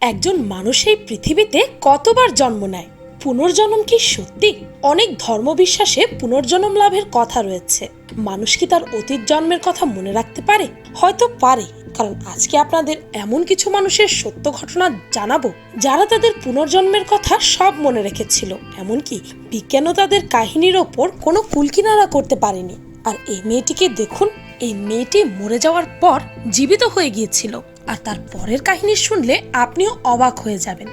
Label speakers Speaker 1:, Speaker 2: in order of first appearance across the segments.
Speaker 1: একজন মানুষ এই পৃথিবীতে কতবার জন্ম নেয়? পুনর্জন্ম কি সত্যি? অনেক ধর্মবিশ্বাসে পুনর্জন্ম লাভের কথা রয়েছে। মানুষ কি তার অতীত জন্মের কথা মনে রাখতে পারে? হয়তো পারে, কারণ আজকে আপনাদের এমন কিছু মানুষের সত্য ঘটনা জানাব যারা তাদের পুনর্জন্মের কথা সব মনে রেখেছিল। এমনকি বিজ্ঞানও তাদের কাহিনীর ওপর কোনো কুলকিনারা করতে পারেনি। আর এই মেয়েটিকে দেখুন এই মেয়েটি মরে যাওয়ার পর জীবিত হয়ে গিয়েছিল। আর তার পরের কাহিনী শুনলে আপনিও অবাক হয়ে যাবেন।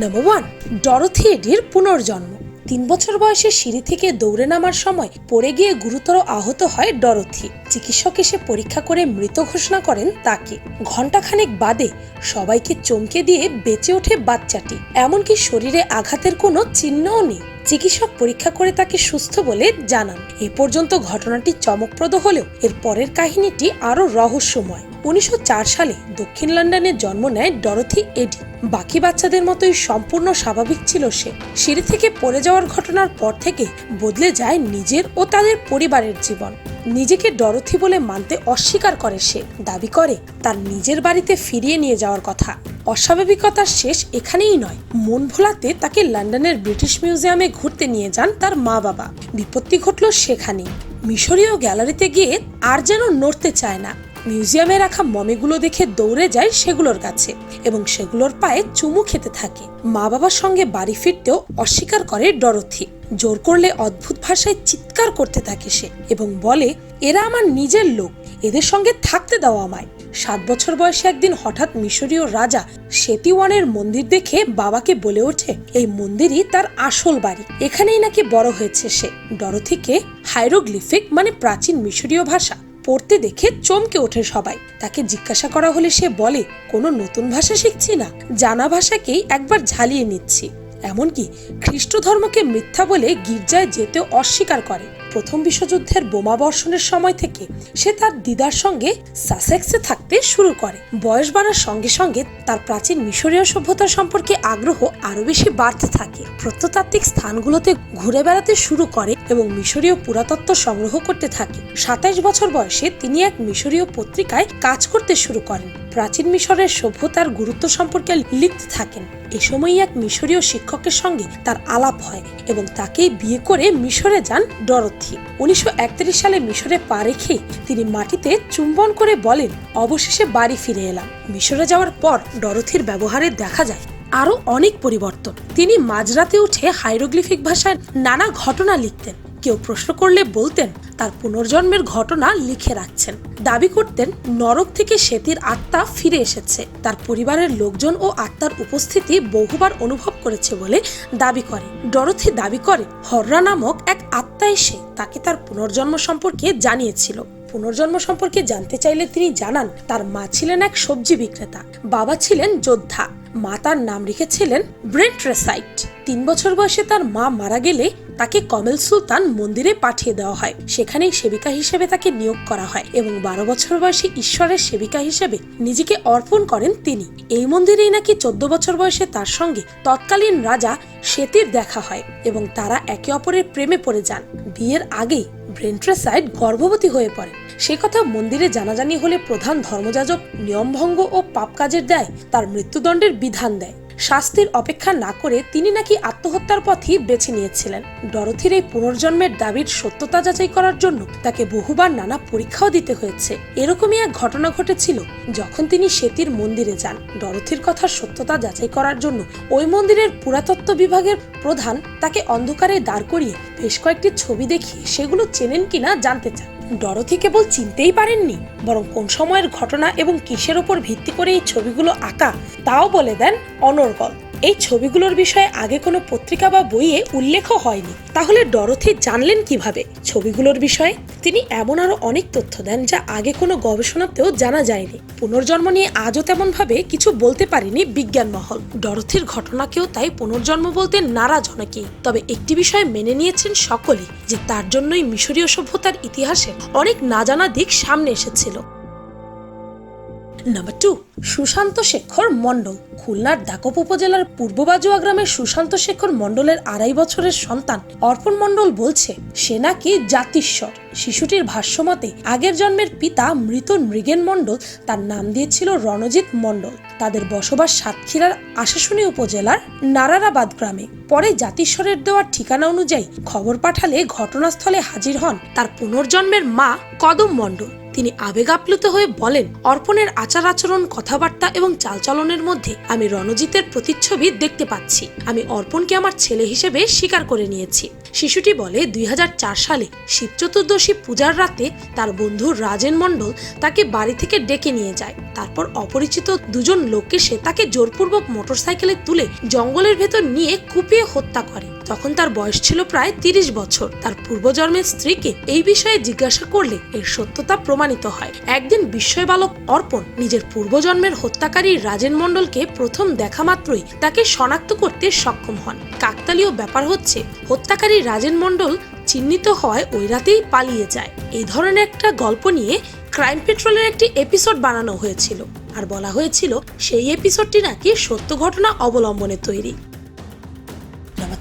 Speaker 1: নাম্বার ওয়ান ডরথি এডির পুনর্জন্ম। তিন বছর বয়সে সিঁড়ি থেকে দৌড়ে নামার সময় পড়ে গিয়ে গুরুতর আহত হয় ডরথি। চিকিৎসক এসে পরীক্ষা করে মৃত ঘোষণা করেন তাকে। ঘণ্টাখানেক বাদে সবাইকে চমকে দিয়ে বেঁচে ওঠে বাচ্চাটি। এমনকি শরীরে আঘাতের কোনো চিহ্নও নেই। চিকিৎসক পরীক্ষা করে তাকে সুস্থ বলে জানান। এ পর্যন্ত ঘটনাটি চমকপ্রদ হলেও এর পরের কাহিনীটি আরও রহস্যময়। উনিশশো চার সালে দক্ষিণ লন্ডনে জন্ম নেয় ডরথি এডি। বাকি বাচ্চাদের মতোই সম্পূর্ণ স্বাভাবিক ছিল সে। সিঁড়ি থেকে পড়ে যাওয়ার ঘটনার পর থেকে বদলে যায় নিজের ও তাদের পরিবারের জীবন। নিজেকে ডরথি বলে মানতে অস্বীকার করে সে। দাবি করে, তার নিজের বাড়িতে ফিরিয়ে নিয়ে যাওয়ার কথা। অস্বাভাবিকতার শেষ এখানেই নয়। মন ভোলাতে তাকে লন্ডনের ব্রিটিশ মিউজিয়ামে ঘুরতে নিয়ে যান তার মা বাবা বিপত্তি ঘটল সেখানেই। মিশরীয় গ্যালারিতে গিয়ে আর যেন নড়তে চায় না। মিউজিয়ামে রাখা মমিগুলো দেখে দৌড়ে যায় সেগুলোর কাছে এবং সেগুলোর পায়ে চুমু খেতে থাকে। মা বাবার সঙ্গে বাড়ি ফিরতেও অস্বীকার করে ডরথি। জোর করলে অদ্ভুত ভাষায় চিৎকার করতে থাকে সে এবং বলে, এরা আমার নিজের লোক, এদের সঙ্গে থাকতে দাও আমায়। সাত বছর বয়সে একদিন হঠাৎ মিশরীয় রাজা সেতিওয়ানের মন্দির দেখে বাবাকে বলে ওঠে, এই মন্দিরই তার আসল বাড়ি। এখানেই নাকি বড় হয়েছে সে। ডরথিকে হাইরোগ্লিফিক মানে প্রাচীন মিশরীয় ভাষা। পড়তে দেখে চমকে ওঠে সবাই। তাকে জিজ্ঞাসা করা হলে সে বলে, কোনো নতুন ভাষা শিখছি না? জানা ভাষাকেই একবার ঝালিয়ে নিচ্ছি। এমনকি খ্রিস্ট ধর্মকে মিথ্যা বলে গির্জায় যেতে অস্বীকার করে। প্রথম বিশ্বযুদ্ধের বোমা বর্ষণের সময় থেকে সে তার দিদার সঙ্গে সাসেক্সে থাকতে শুরু করে। বয়স বাড়ার সঙ্গে সঙ্গে তার প্রাচীন মিশরীয় সভ্যতা সম্পর্কে আগ্রহ আরও বেশি বাড়তে থাকে। প্রত্নতাত্ত্বিক স্থানগুলোতে ঘুরে বেড়াতে শুরু করে এবং মিশরীয় পুরাতত্ত্ব সংগ্রহ করতে থাকে। সাতাইশ বছর বয়সে তিনি এক মিশরীয় পত্রিকায় কাজ করতে শুরু করেন। প্রাচীন মিশরের সভ্যতার গুরুত্ব সম্পর্কে লিখতে থাকেন। এ সময়ই এক মিশরীয় শিক্ষকের সঙ্গে তার আলাপ হয় এবং তাকেই বিয়ে করে মিশরে যান ডরথি। উনিশশো একত্রিশ সালে মিশরে পা রেখে তিনি মাটিতে চুম্বন করে বলেন, অবশেষে বাড়ি ফিরে এলাম। মিশরে যাওয়ার পর ডরথির ব্যবহারে দেখা যায় আরও অনেক পরিবর্তন। তিনি মাঝরাতে উঠে হাইরোগ্লিফিক ভাষায় নানা ঘটনা লিখতেন। কেউ প্রশ্ন করলে বলতেন তার পুনর্জন্মের ঘটনা লিখে রাখছেন। দাবি করতেন নরক থেকে সেতির আত্মা ফিরে এসেছে। তার পরিবারের লোকজন ও আত্মার উপস্থিতি বহুবার অনুভব করেছে বলে দাবি করে। ডরথি দাবি করে, হররা নামক এক আত্মা এসে তাকে তার পুনর্জন্ম সম্পর্কে জানিয়েছিল। পুনর্জন্ম সম্পর্কে জানতে চাইলে তিনি জানান, তার মা ছিলেন এক সবজি বিক্রেতা, বাবা ছিলেন যোদ্ধা। মা তার নাম রেখেছিলেন ব্রেন্ট্রেসাইট। তিন বছর বয়সে তার মা মারা গেলে তাকে কমেল সুলতান মন্দিরে পাঠিয়ে দেওয়া হয়। সেখানেই সেবিকা হিসেবে তাকে নিয়োগ করা হয় এবং বারো বছর বয়সে ঈশ্বরের সেবিকা হিসেবে নিজেকে অর্পণ করেন তিনি। এই মন্দিরেই নাকি চোদ্দ বছর বয়সে তার সঙ্গে তৎকালীন রাজা সেতির দেখা হয় এবং তারা একে অপরের প্রেমে পড়ে যান। বিয়ের আগেই ব্রেন্ট্রেসাইড গর্ভবতী হয়ে পড়ে সে কথা মন্দিরে জানাজানি হলে প্রধান ধর্মযাজক নিয়মভঙ্গ ও পাপ কাজের দেয় তার মৃত্যুদণ্ডের বিধান দেয়। শাস্তির অপেক্ষা না করে তিনি নাকি আত্মহত্যার পথই বেছে নিয়েছিলেন। ডরথির এই পুনর্জন্মের দাবির সত্যতা যাচাই করার জন্য তাকে বহুবার নানা পরীক্ষাও দিতে হয়েছে। এরকমই এক ঘটনা ঘটেছিল যখন তিনি সেতির মন্দিরে যান। ডরথির কথার সত্যতা যাচাই করার জন্য ওই মন্দিরের পুরাতত্ত্ব বিভাগের প্রধান তাকে অন্ধকারে দাঁড় করিয়ে বেশ কয়েকটি ছবি দেখিয়ে সেগুলো চেনেন কিনা জানতে চান। ডরথি কেবল চিনতেই পারেননি, বরং কোন সময়ের ঘটনা এবং কিসের ওপর ভিত্তি করে এই ছবিগুলো আঁকা, তাও বলে দেন অনর্গল। এই ছবিগুলোর বিষয়ে আগে কোনো পত্রিকা বা বইয়ে উল্লেখও হয়নি। তাহলে ডরথি জানলেন কীভাবে? ছবিগুলোর বিষয়ে তিনি এমন আরও অনেক তথ্য দেন যা আগে কোনো গবেষণাতেও জানা যায়নি। পুনর্জন্ম নিয়ে আজও তেমন ভাবে কিছু বলতে পারেনি বিজ্ঞান মহল। ডরথির ঘটনাকেও তাই পুনর্জন্ম বলতে নারাজ অনেকেই। তবে একটি বিষয় মেনে নিয়েছেন সকলেই, যে তার জন্যই মিশরীয় সভ্যতার ইতিহাসে অনেক না জানা দিক সামনে এসেছিল। নাম্বার টু সুশান্ত শেখর মণ্ডল, খুলনার দাকপ উপজেলার পূর্ব বাজুয়া গ্রামের সুশান্ত শেখর মণ্ডলের আড়াই বছরের সন্তান। অর্পণ মণ্ডল বলছে, সে নাকি জাতিস্বর। শিশুটির ভাষ্যমতে, আগের জন্মের পিতা মৃত মৃগেন মণ্ডল, তার নাম দিয়েছিল রণজিৎ মণ্ডল। তাদের বসবাস সাতক্ষীরার আশাশুনি উপজেলার নারারাবাদ গ্রামে। পরে জাতিস্বরের দেওয়ার ঠিকানা অনুযায়ী খবর পাঠালে ঘটনাস্থলে হাজির হন তার পুনর্জন্মের মা কদম মণ্ডল। তিনি আবেগ আপ্লুত হয়ে বলেন, অর্পণের আচার আচরণ কথাবার্তা এবং চালচলনের মধ্যে আমি রণজিতের প্রতিচ্ছবি দেখতে পাচ্ছি। আমি অর্পণকে আমার ছেলে হিসেবে স্বীকার করে নিয়েছি। শিশুটি বলে, দুই হাজার চার সালে শিব চতুর্দশী পূজার রাতে তার বন্ধু রাজেন মণ্ডল তাকে বাড়ি থেকে ডেকে নিয়ে যায়। তারপর অপরিচিত দুজন লোককে সে তাকে জোরপূর্বক মোটরসাইকেলে তুলে জঙ্গলের ভেতর নিয়ে কুপিয়ে হত্যা করে। তখন তার বয়স ছিল প্রায় তিরিশ বছর। তার পূর্বজন্মের স্ত্রীকে এই বিষয়ে জিজ্ঞাসা করলে এর সত্যতা প্রমাণিত হয়। একদিন বিস্ময় বালক অর্পণ নিজের পূর্বজন্মের হত্যাকারী রাজেন মণ্ডলকে প্রথম দেখা মাত্রই তাকে শনাক্ত করতে সক্ষম হন। কাকতালীয় ব্যাপার হচ্ছে, হত্যাকারী রাজেন মণ্ডল চিহ্নিত হওয়ায় ওই রাতেই পালিয়ে যায়। এই ধরনের একটা গল্প নিয়ে ক্রাইম পেট্রোলের একটি এপিসোড বানানো হয়েছিল। আর বলা হয়েছিল, সেই এপিসোডটি নাকি সত্য ঘটনা অবলম্বনে তৈরি।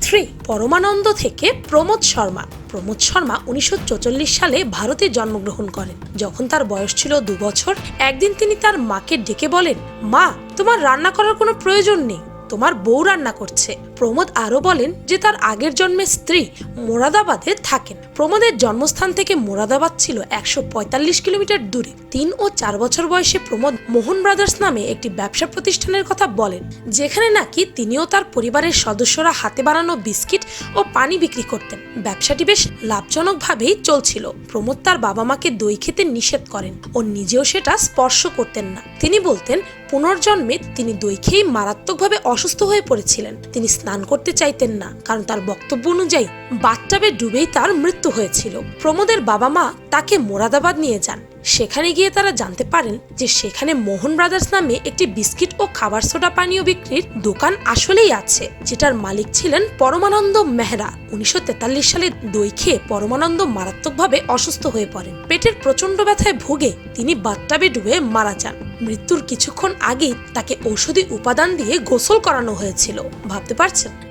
Speaker 1: থ্রি পরমানন্দ থেকে প্রমোদ শর্মা। প্রমোদ শর্মা উনিশশো সালে ভারতে জন্মগ্রহণ করেন। যখন তার বয়স ছিল দু বছর, একদিন তিনি তার মাকে ডেকে বলেন, মা, তোমার রান্না করার কোনো প্রয়োজন নেই। তোমার বউ রান্না করছে। প্রমোদ আরও বলেন যে তার আগের জন্মের স্ত্রী মোরাদাবাদে থাকেন। প্রমোদের জন্মস্থান থেকে মোরাদাবাদ ছিল একশো পঁয়তাল্লিশ কিলোমিটার দূরে। তিন ও চার বছর বয়সে প্রমোদ মোহন ব্রাদার্স নামে একটি ব্যবসা প্রতিষ্ঠানের কথা বলেন, যেখানে নাকি তিনিও তার পরিবারের সদস্যরা হাতে বানানো বিস্কিট ও পানি বিক্রি করতেন। ব্যবসাটি বেশ লাভজনকভাবেই চলছিল। প্রমোদ তার বাবা মাকে দই খেতে নিষেধ করেন ও নিজেও সেটা স্পর্শ করতেন না। তিনি বলতেন, পুনর্জন্মে তিনি দই খেয়েই মারাত্মকভাবে অসুস্থ হয়ে পড়েছিলেন। তিনি স্নান করতে চাইতেন না, কারণ তার বক্তব্য অনুযায়ী বাথটাবে ডুবেই তার মৃত্যু হয়েছিল। প্রমোদের বাবা মা তাকে মোরাদাবাদ নিয়ে যান। সেখানে গিয়ে তারা জানতে পারেন যে সেখানে মোহন ব্রাদার্স নামে একটি বিস্কিট ও খাবার সোডা পানীয় বিক্রির দোকান আসলেই আছে, যেটার মালিক ছিলেন পরমানন্দ মেহরা। উনিশশো তেতাল্লিশ সালে দই খেয়ে পরমানন্দ মারাত্মকভাবে অসুস্থ হয়ে পড়েন। পেটের প্রচণ্ড ব্যথায় ভুগে তিনি বাথটাবে ডুবে মারা যান। মৃত্যুর কিছুক্ষণ আগেই তাকে ঔষধি উপাদান দিয়ে গোসল করানো হয়েছিল। ভাবতে পারছেন?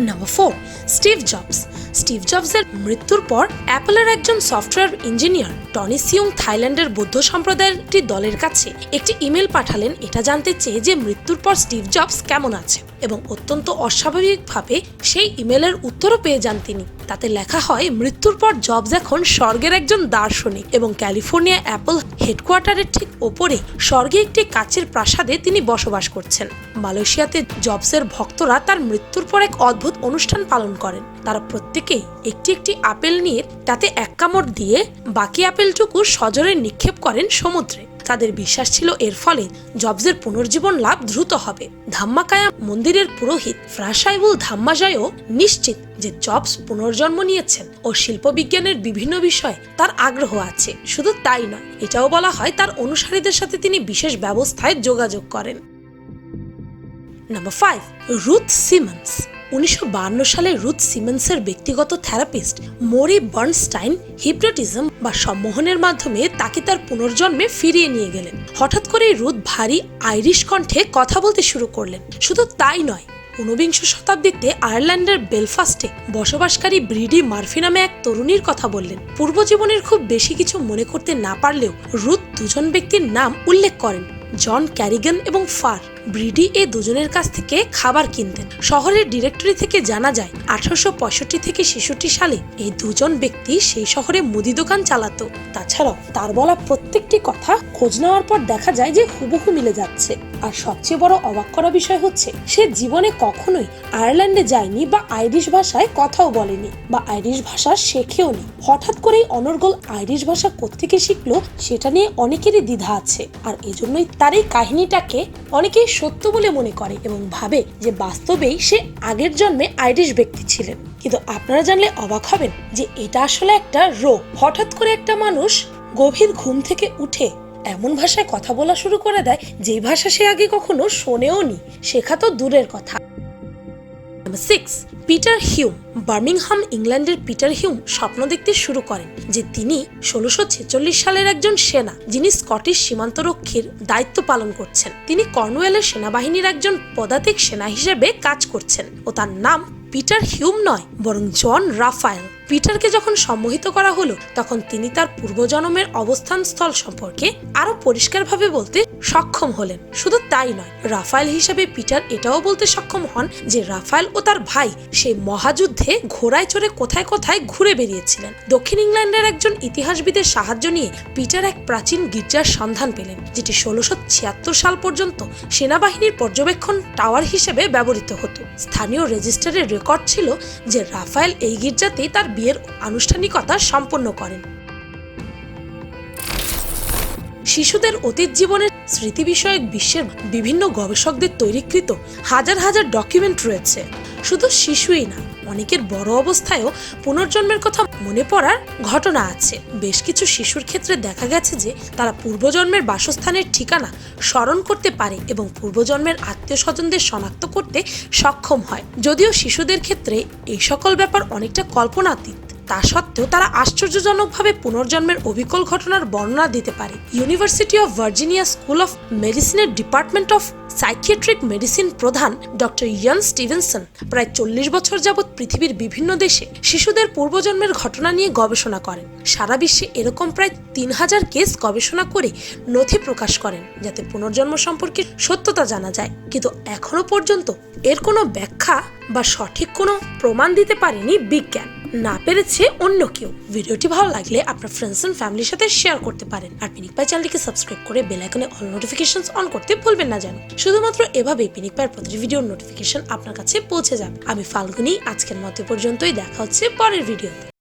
Speaker 1: Number four Steve Jobs Steve জবসের মৃত্যুর পর অ্যাপলের একজন সফটওয়্যার ইঞ্জিনিয়ার টনি সিউং থাইল্যান্ডের বৌদ্ধ সম্প্রদায়ের একটি দলের কাছে একটি ইমেল পাঠালেন। এটা জানতে চেয়ে যে মৃত্যুর পর স্টিভ জবস কেমন আছে? এবং অত্যন্ত অস্বাভাবিকভাবে সেই ইমেলের উত্তরও পেয়ে যান তিনি। তাতে লেখা হয়, মৃত্যুর পর জবস এখন স্বর্গের একজন দার্শনিক এবং ক্যালিফোর্নিয়া অ্যাপল হেডকোয়ার্টারের ঠিক ওপরে স্বর্গে একটি কাচের প্রাসাদে তিনি বসবাস করছেন। মালয়েশিয়াতে জবসের ভক্তরা তার মৃত্যুর পর এক অদ্ভুত অনুষ্ঠান পালন করেন। তারা প্রত্যেকেই একটি একটি আপেল নিয়ে তাতে এক কামড় দিয়ে বাকি আপেলটুকু সজরে নিক্ষেপ করেন সমুদ্রে। তাদের বিশ্বাস ছিল এর ফলে জবসের পুনর্জীবন লাভ দ্রুত হবে। ধাম্মাকায়া মন্দিরের পুরোহিত ফ্রাসাইবুল ধাম্মাজায়ও নিশ্চিত যে জবস পুনর্জন্ম নিয়েছেন ও শিল্পবিজ্ঞানের বিভিন্ন বিষয়ে তার আগ্রহ আছে। শুধু তাই নয়, এটাও বলা হয় তার অনুসারীদের সাথে তিনি বিশেষ ব্যবস্থায় যোগাযোগ করেন। নাম্বার ফাইভ রুথ সিমন্স উনিশশো সালে রুথ সিমেন্সের ব্যক্তিগত থেরাপিস্ট মোরি বার্নস্টাইন হিপনোটিজম বা সম্মোহনের মাধ্যমে তাকে তার পুনর্জন্মে ফিরিয়ে নিয়ে গেলেন। হঠাৎ করেই রুথ ভারী আইরিশ কণ্ঠে কথা বলতে শুরু করলেন। শুধু তাই নয়, ঊনবিংশ শতাব্দীতে আয়ারল্যান্ডের বেলফাস্টে বসবাসকারী ব্রিডি মার্ফি নামে এক তরুণীর কথা বললেন। পূর্বজীবনের খুব বেশি কিছু মনে করতে না পারলেও রুথ দুজন ব্যক্তির নাম উল্লেখ করেন, জন ক্যারিগান এবং ফার। ব্রিডি এ দুজনের কাছ থেকে খাবার কিনতেন। শহরের ডিরেক্টরি থেকে জানা যায়, আঠারোশো পঁয়ষট্টি থেকে ছেষট্টি সালে এই দুজন ব্যক্তি সেই শহরে মুদি দোকান চালাতো। তাছাড়াও তার বলা প্রত্যেকটি কথা খোঁজ নেওয়ার পর দেখা যায় যে হুবহু মিলে যাচ্ছে। আর সবচেয়ে বড় অবাক করা বিষয় হচ্ছে, সে জীবনে কখনোই আয়ারল্যান্ডে যায়নি বা আইরিশ ভাষায় কথাও বলেনি বা আইরিশ ভাষা শেখেও নি হঠাৎ করেই অনর্গল আইরিশ ভাষা কোত্থেকে শিখলো, সেটা নিয়ে অনেকেরই দ্বিধা আছে। আর এজন্যই তার এই কাহিনীটাকে অনেকেই সত্য বলে মনে করে এবং ভাবে যে বাস্তবেই সে আগের জন্মে আইরিশ ব্যক্তি ছিলেন। কিন্তু আপনারা জানলে অবাক হবেন যে এটা আসলে একটা রোগ। হঠাৎ করে একটা মানুষ গভীর ঘুম থেকে উঠে এমন ভাষায় কথা বলা শুরু করে দেয় যে ভাষা সে আগে কখনো শোনেও নি শেখা তো দূরের কথা। Number six Peter Hume Birmingham ইংল্যান্ডের পিটার হিউম স্বপ্ন দেখতে শুরু করেন যে তিনি ষোলোশো ছেচল্লিশ সালের একজন সেনা, যিনি স্কটিশ সীমান্তরক্ষীর দায়িত্ব পালন করছেন। তিনি কর্নওয়েলের সেনাবাহিনীর একজন পদাতিক সেনা হিসেবে কাজ করছেন ও তার নাম পিটার হিউম নয়, বরং জন রাফায়েল পিটারকে যখন সম্মোহিত করা হলো, তখন তিনি তার পূর্বজন্মের অবস্থান স্থল সম্পর্কে আরও পরিষ্কারভাবে বলতে সক্ষম হলেন। শুধু তাই নয়, রাফায়েল হিসাবে পিটার এটাও বলতে সক্ষম হন যে রাফায়েল ও তার ভাই সেই মহাযুদ্ধে ঘোড়ায় চড়ে কোথায় কোথায় ঘুরে বেরিয়েছিলেন। দক্ষিণ ইংল্যান্ডের একজন ইতিহাসবিদের সাহায্য নিয়ে পিটার এক প্রাচীন গির্জার সন্ধান পেলেন, যেটি ষোলোশো ছিয়াত্তর সাল পর্যন্ত সেনাবাহিনীর পর্যবেক্ষণ টাওয়ার হিসেবে ব্যবহৃত হতো। স্থানীয় রেজিস্টারের রেকর্ড ছিল যে রাফায়েল এই গির্জাতেই তার বিয়ের আনুষ্ঠানিকতা সম্পন্ন করেন। শিশুদের অতীত জীবনের স্মৃতি বিষয়ক বিশ্বের বিভিন্ন গবেষকদের তৈরিকৃত হাজার হাজার ডকুমেন্ট রয়েছে। শুধু শিশুই না, অনেকের বড় অবস্থায়ও পুনর্জন্মের কথা মনে পড়ার ঘটনা আছে। বেশ কিছু শিশুর ক্ষেত্রে দেখা গেছে যে, তারা পূর্বজন্মের বাসস্থানের ঠিকানা স্মরণ করতে পারে এবং পূর্বজন্মের আত্মীয় স্বজনদের শনাক্ত করতে সক্ষম হয়। যদিও শিশুদের ক্ষেত্রে এই সকল ব্যাপার অনেকটা কল্পনাতীত তা সত্ত্বেও তারা আশ্চর্যজনকভাবে পুনর্জন্মের অবিকল ঘটনার বর্ণনা দিতে পারে। University of Virginia school of মেডিসিনের ডিপার্টমেন্ট অফ সাইকিয়াট্রিক মেডিসিন প্রধান ডক্টর ইয়ান স্টিভেনসন প্রায় চল্লিশ বছর যাবৎ পৃথিবীর বিভিন্ন দেশে শিশুদের পূর্বজন্মের ঘটনা নিয়ে গবেষণা করেন। সারা বিশ্বে এরকম প্রায় তিন হাজার কেস গবেষণা করে নথি প্রকাশ করেন, যাতে পুনর্জন্ম সম্পর্কে সত্যতা জানা যায়। কিন্তু এখনও পর্যন্ত এর কোনো ব্যাখ্যা বা সঠিক কোনো প্রমাণ দিতে পারেনি বিজ্ঞান। না পেরেছে অন্য কেউ। ভিডিওটি ভালো লাগলে আপনার ফ্রেন্ডস এন্ড ফ্যামিলির সাথে শেয়ার করতে পারেন। আর পিনিক পাই চ্যানেলটিকে সাবস্ক্রাইব করে বেল আইকনে অল নোটিফিকেশন অন করতে ভুলবেন না যেন। শুধুমাত্র এভাবেই পিনিক পায়ের প্রতিটি ভিডিওর নোটিফিকেশন আপনার কাছে পৌঁছে যাবে। আমি ফাল্গুনি, আজকের মতো পর্যন্তই। দেখা হচ্ছে পরের ভিডিওতে